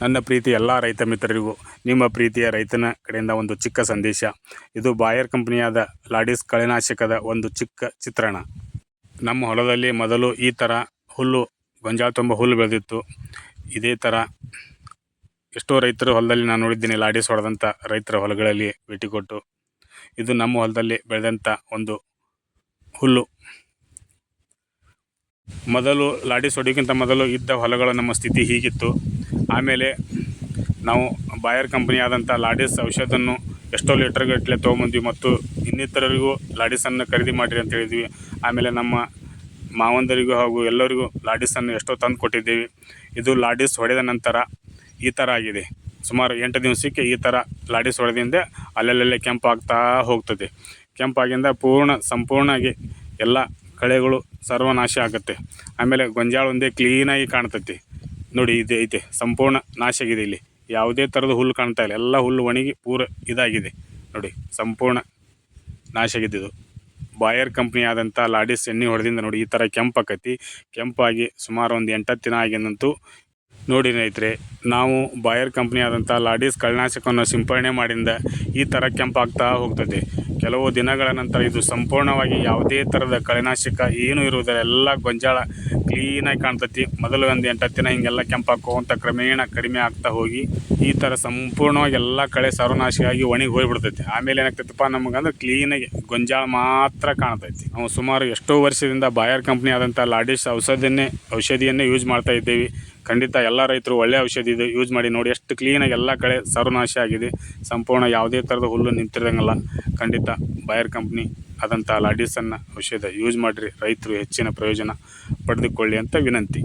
ನನ್ನ ಪ್ರೀತಿ ಎಲ್ಲ ರೈತ ಮಿತ್ರರಿಗೂ, ನಿಮ್ಮ ಪ್ರೀತಿಯ ರೈತನ ಕಡೆಯಿಂದ ಒಂದು ಚಿಕ್ಕ ಸಂದೇಶ. ಇದು ಬಾಯರ್ ಕಂಪನಿಯಾದ ಲಾಡಿಸ್ ಕಳೆನಾಶಕದ ಒಂದು ಚಿಕ್ಕ ಚಿತ್ರಣ. ನಮ್ಮ ಹೊಲದಲ್ಲಿ ಮೊದಲು ಈ ಥರ ಹುಲ್ಲು, ಗೊಂಜಾಳ ತುಂಬ ಹುಲ್ಲು ಬೆಳೆದಿತ್ತು. ಇದೇ ಥರ ಎಷ್ಟೋ ರೈತರು ಹೊಲದಲ್ಲಿ ನಾನು ನೋಡಿದ್ದೀನಿ ಲಾಡಿಸ್ ಹೊಡೆದಂಥ ರೈತರ ಹೊಲಗಳಲ್ಲಿ ಭೇಟಿ ಕೊಟ್ಟು. ಇದು ನಮ್ಮ ಹೊಲದಲ್ಲಿ ಬೆಳೆದಂಥ ಒಂದು ಹುಲ್ಲು. ಮೊದಲು ಲಾಡಿಸ್ ಹೊಡಿಯೋಕ್ಕಿಂತ ಮೊದಲು ಇದ್ದ ಹೊಲಗಳ ನಮ್ಮ ಸ್ಥಿತಿ ಹೀಗಿತ್ತು. ಆಮೇಲೆ ನಾವು ಬಾಯರ್ ಕಂಪನಿ ಆದಂಥ ಲಾಡಿಸ್ ಔಷಧವನ್ನು ಎಷ್ಟೋ ಲೀಟರ್ಗಟ್ಟಲೆ ತೊಗೊಂಬಂದ್ವಿ ಮತ್ತು ಇನ್ನಿತರರಿಗೂ ಲಾಡಿಸನ್ನು ಖರೀದಿ ಮಾಡಿರಿ ಅಂತ ಹೇಳಿದ್ವಿ. ಆಮೇಲೆ ನಮ್ಮ ಮಾವಂದರಿಗೂ ಹಾಗೂ ಎಲ್ಲರಿಗೂ ಲಾಡಿಸನ್ನು ಎಷ್ಟೋ ತಂದು ಕೊಟ್ಟಿದ್ದೀವಿ. ಇದು ಲಾಡಿಸ್ ಹೊಡೆದ ನಂತರ ಈ ಥರ ಆಗಿದೆ. ಸುಮಾರು ಎಂಟು ದಿವಸಕ್ಕೆ ಈ ಥರ ಲಾಡಿಸ್ ಹೊಡೆದಿಂದ ಅಲ್ಲಲ್ಲೇ ಕೆಂಪಾಗ್ತಾ ಹೋಗ್ತದೆ. ಕೆಂಪಾಗಿಂದ ಪೂರ್ಣ ಸಂಪೂರ್ಣವಾಗಿ ಎಲ್ಲ ಕಳೆಗಳು ಸರ್ವನಾಶ ಆಗುತ್ತೆ. ಆಮೇಲೆ ಗೊಂಜಾಳ ಒಂದೇ ಕ್ಲೀನಾಗಿ ಕಾಣ್ತೈತಿ. ನೋಡಿ, ಇದು ಐತೆ ಸಂಪೂರ್ಣ ನಾಶ ಆಗಿದೆ ಇಲ್ಲಿ. ಯಾವುದೇ ಥರದ ಹುಲ್ಲು ಕಾಣ್ತಾ ಇಲ್ಲ. ಎಲ್ಲ ಹುಲ್ಲು ಒಣಗಿ ಪೂರ ಇದಾಗಿದೆ. ನೋಡಿ, ಸಂಪೂರ್ಣ ನಾಶ ಆಗಿದೆ ಇದು. ಬಾಯರ್ ಕಂಪ್ನಿ ಆದಂಥ ಲಾಡಿಸ್ ಎಣ್ಣೆ ಹೊಡೆದಿಂದ ನೋಡಿ, ಈ ಥರ ಕೆಂಪಾಕೈತಿ ಕೆಂಪಾಗಿ ಸುಮಾರು ಒಂದು ಎಂಟತ್ತು ದಿನ ಆಗಿದಂತೂ ನೋಡಿ ರೈತರೆ ನಾವು ಬಾಯರ್ ಕಂಪ್ನಿ ಆದಂಥ ಲಾಡಿಸ್ ಕಳೆನಾಶಕವನ್ನು ಸಿಂಪಡಣೆ ಮಾಡಿಂದ ಈ ಥರ ಕೆಂಪಾಗ್ತಾ ಹೋಗ್ತದೆ. ಕೆಲವು ದಿನಗಳ ನಂತರ ಇದು ಸಂಪೂರ್ಣವಾಗಿ ಯಾವುದೇ ಥರದ ಕಳೆನಾಶಕ ಏನೂ ಇರುವುದಿಲ್ಲ. ಎಲ್ಲ ಗೊಂಜಾಳ ಕ್ಲೀನಾಗಿ ಕಾಣ್ತತಿ. ಮೊದಲು ಒಂದು ಎಂಟು ಹತ್ತಿನ ಹಿಂಗೆಲ್ಲ ಕೆಂಪಾಕೋವಂಥ ಕ್ರಮೇಣ ಕಡಿಮೆ ಆಗ್ತಾ ಹೋಗಿ, ಈ ಥರ ಸಂಪೂರ್ಣವಾಗಿ ಎಲ್ಲ ಕಳೆ ಸರ್ವನಾಶಿಯಾಗಿ ಒಣಗಿ ಹೋಗಿಬಿಡ್ತೈತಿ. ಆಮೇಲೆ ಏನಾಗ್ತೈತಪ್ಪ ನಮಗಂದ್ರೆ ಕ್ಲೀನಾಗಿ ಗೊಂಜಾಳ ಮಾತ್ರ ಕಾಣ್ತೈತಿ. ನಾವು ಸುಮಾರು ಎಷ್ಟೋ ವರ್ಷದಿಂದ ಬಾಯರ್ ಕಂಪ್ನಿ ಆದಂಥ ಲಾಡಿಸ್ ಔಷಧಿಯನ್ನೇ ಔಷಧಿಯನ್ನೇ ಯೂಸ್ ಮಾಡ್ತಾ ಇದ್ದೀವಿ. ಖಂಡಿತ ಎಲ್ಲ ರೈತರು ಒಳ್ಳೆ ಔಷಧಿ ಇದು ಯೂಸ್ ಮಾಡಿ ನೋಡಿ ಎಷ್ಟು ಕ್ಲೀನಾಗಿ ಎಲ್ಲ ಕಡೆ ಸರ್ವನಾಶ ಆಗಿದೆ ಸಂಪೂರ್ಣ ಯಾವುದೇ ಥರದ ಹುಲ್ಲು ನಿಂತಿರೋಂಗಿಲ್ಲ. ಖಂಡಿತ ಬಾಯರ್ ಕಂಪ್ನಿ ಆದಂಥ ಲಾಡಿಸನ್ನು ಔಷಧ ಯೂಸ್ ಮಾಡಿರಿ. ರೈತರು ಹೆಚ್ಚಿನ ಪ್ರಯೋಜನ ಪಡೆದುಕೊಳ್ಳಿ ಅಂತ ವಿನಂತಿ.